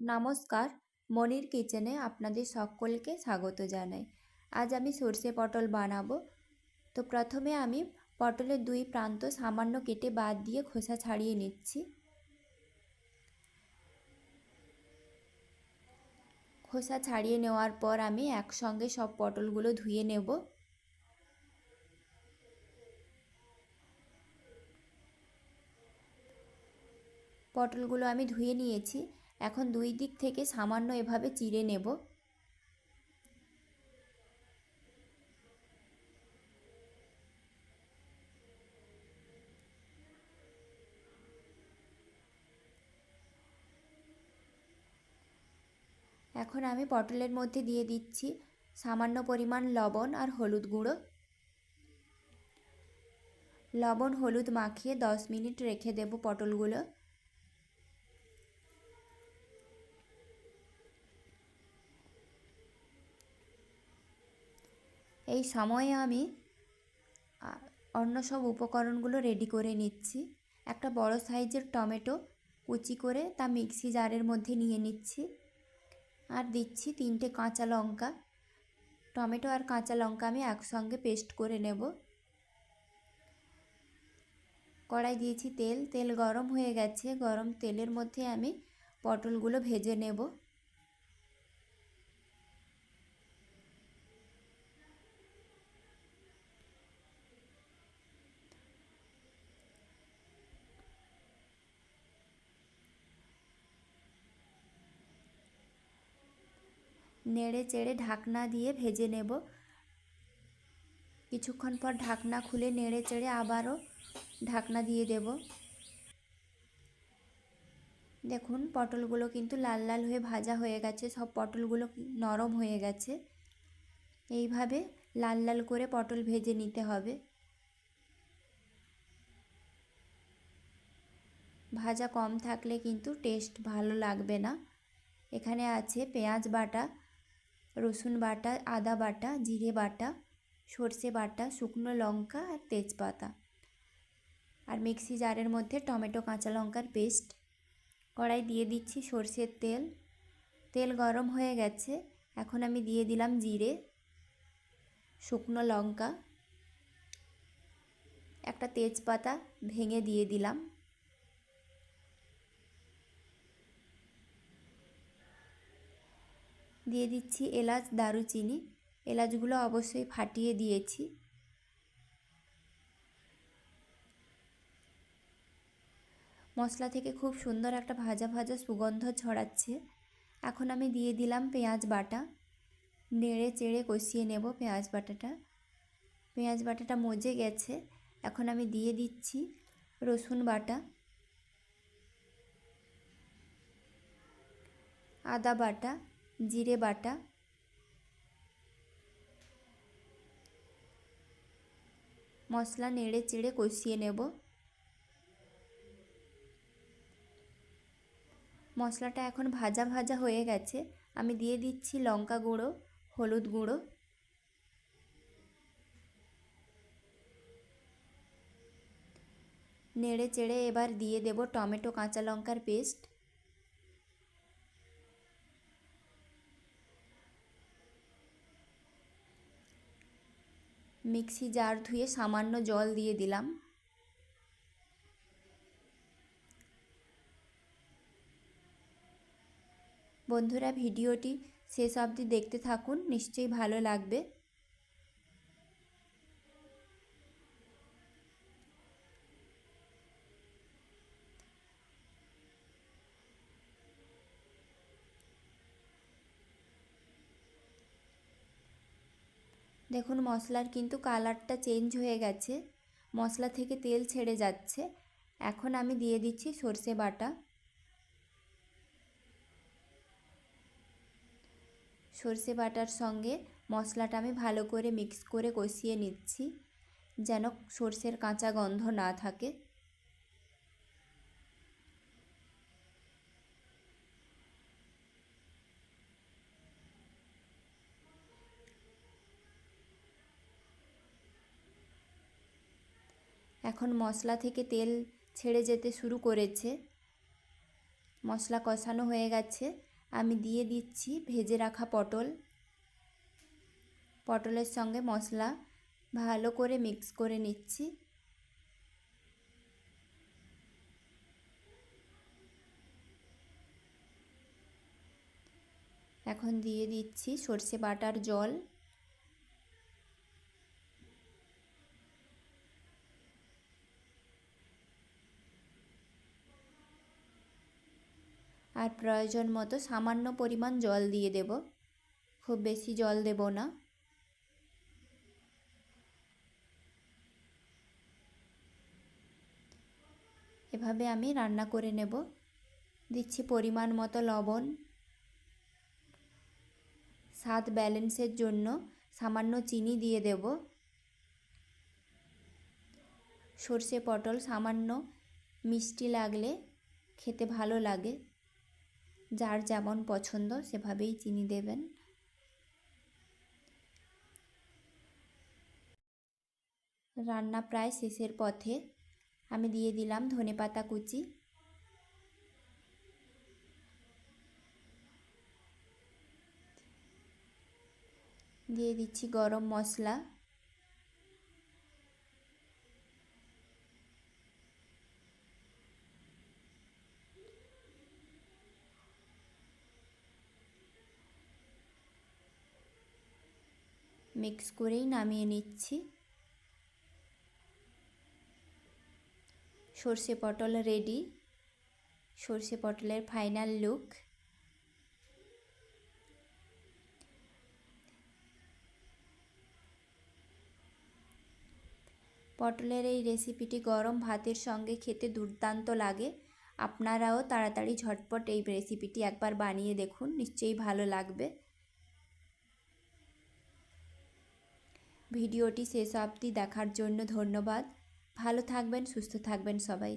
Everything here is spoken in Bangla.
নমস্কার, মনির কিচেনে আপনাদের সকলকে স্বাগত জানাই। আজ আমি সর্ষে পটল বানাবো। তো প্রথমে আমি পটলের দুই প্রান্ত সামান্য কেটে বাদ দিয়ে খোসা ছাড়িয়ে নিচ্ছি। খোসা ছাড়িয়ে নেওয়ার পর আমি একসঙ্গে সব পটলগুলো ধুয়ে নেব। পটলগুলো আমি ধুয়ে নিয়েছি। এখন দুই দিক থেকে সামান্য এভাবে চিড়ে নেব। এখন আমি পটলের মধ্যে দিয়ে দিচ্ছি সামান্য পরিমাণ লবণ আর হলুদ গুঁড়ো। লবণ হলুদ মাখিয়ে দশ মিনিট রেখে দেব পটলগুলো। এই সময়ে আমি অন্য সব উপকরণগুলো রেডি করে নিচ্ছি। একটা বড় সাইজের টমেটো কুচি করে তা মিক্সি জারের মধ্যে নিয়ে নিচ্ছি। আর দিচ্ছি তিনটে কাঁচা লঙ্কা। টমেটো আর কাঁচা লঙ্কা আমি একসঙ্গে পেস্ট করে নেব। কড়াই দিয়েছি তেল। তেল গরম হয়ে গেছে। গরম তেলের মধ্যে আমি পটলগুলো ভেজে নেব। নেড়ে চেড়ে ঢাকনা দিয়ে ভেজে নেব। কিছুক্ষণ পর ঢাকনা খুলে নেড়ে চেড়ে আবারও ঢাকনা দিয়ে দেব। দেখুন, পটলগুলো কিন্তু লাল লাল হয়ে ভাজা হয়ে গেছে। সব পটলগুলো নরম হয়ে গেছে। এইভাবে লাল লাল করে পটল ভেজে নিতে হবে। ভাজা কম থাকলে কিন্তু টেস্ট ভালো লাগবে না। এখানে আছে পেঁয়াজ বাটা। রসুন বাটা, আদা বাটা, জিরে বাটা, সর্ষে বাটা, শুকনো লঙ্কা আর তেজপাতা। আর মিক্সি জারের মধ্যে টমেটো, কাঁচা লঙ্কার পেস্ট। কড়াই দিয়ে দিচ্ছি সর্ষের তেল। তেল গরম হয়ে গেছে। এখন আমি দিয়ে দিলাম জিরে, শুকনো লঙ্কা। একটা তেজপাতা ভেঙে দিয়ে দিলাম। দিয়ে দিচ্ছি এলাচ, দারুচিনি। এলাচগুলো অবশ্যই ফাটিয়ে দিয়েছি। মশলা থেকে খুব সুন্দর একটা ভাজা ভাজা সুগন্ধ ছড়াচ্ছে। এখন আমি দিয়ে দিলাম পেঁয়াজ বাটা। নেড়ে চেড়ে কষিয়ে নেব পেঁয়াজ বাটাটা। পেঁয়াজ বাটাটা মজে গেছে। এখন আমি দিয়ে দিচ্ছি রসুন বাটা। আদা বাটা। জিরে বাটা, মশলা নেড়ে চেড়ে কষিয়ে নেব। মশলাটা এখন ভাজা ভাজা হয়ে গেছে। আমি দিয়ে দিচ্ছি লঙ্কা গুঁড়ো, হলুদ গুঁড়ো। নেড়ে চেড়ে এবার দিয়ে দেব টমেটো, কাঁচা লঙ্কার পেস্ট। মিক্সি জার ধুয়ে সামান্য জল দিয়ে দিলাম। বন্ধুরা, ভিডিওটি শেষ অবধি দেখতে থাকুন, নিশ্চয়ই ভালো লাগবে। দেখুন, মশলার কিন্তু কালারটা চেঞ্জ হয়ে গেছে। মশলা থেকে তেল ছেড়ে যাচ্ছে। এখন আমি দিয়ে দিচ্ছি সর্ষে বাটা। সর্ষে বাটার সঙ্গে মশলাটা আমি ভালো করে মিক্স করে কষিয়ে নিচ্ছি, যেন সর্ষের কাঁচা গন্ধ না থাকে। এখন মশলা থেকে তেল ছেড়ে যেতে শুরু করেছে। মশলা কষানো হয়ে গেছে। আমি দিয়ে দিচ্ছি ভেজে রাখা পটল। পটলের সঙ্গে মশলা ভালো করে মিক্স করে নিচ্ছি। এখন দিয়ে দিচ্ছি সর্ষে বাটার জল। আর প্রয়োজন মতো সামান্য পরিমাণ জল দিয়ে দেব। খুব বেশি জল দেব না। এভাবে আমি রান্না করে নেব। দিচ্ছি পরিমাণ মতো লবণ। স্বাদ ব্যালেন্সের জন্য সামান্য চিনি দিয়ে দেব। সর্ষে পটল সামান্য মিষ্টি লাগলে খেতে ভালো লাগে। যার যেমন পছন্দ সেভাবেই চিনি দেবেন। রান্না প্রায় শেষের পথে আমি দিয়ে দিলাম ধনেপাতা কুচি। দিয়ে দিচ্ছি গরম মশলা। মিক্স করেই নামিয়ে নিচ্ছি। সর্ষে পটল রেডি সর্ষে পটলের ফাইনাল লুক পটলের এই রেসিপিটি গরম ভাতের সঙ্গে খেতে দুর্দান্ত লাগে। আপনারাও তাড়াতাড়ি ঝটপট এই রেসিপিটি একবার বানিয়ে দেখুন, নিশ্চয়ই ভালো লাগবে। ভিডিওটি শেষ অবধি দেখার জন্য ধন্যবাদ। ভালো থাকবেন সুস্থ থাকবেন সবাই।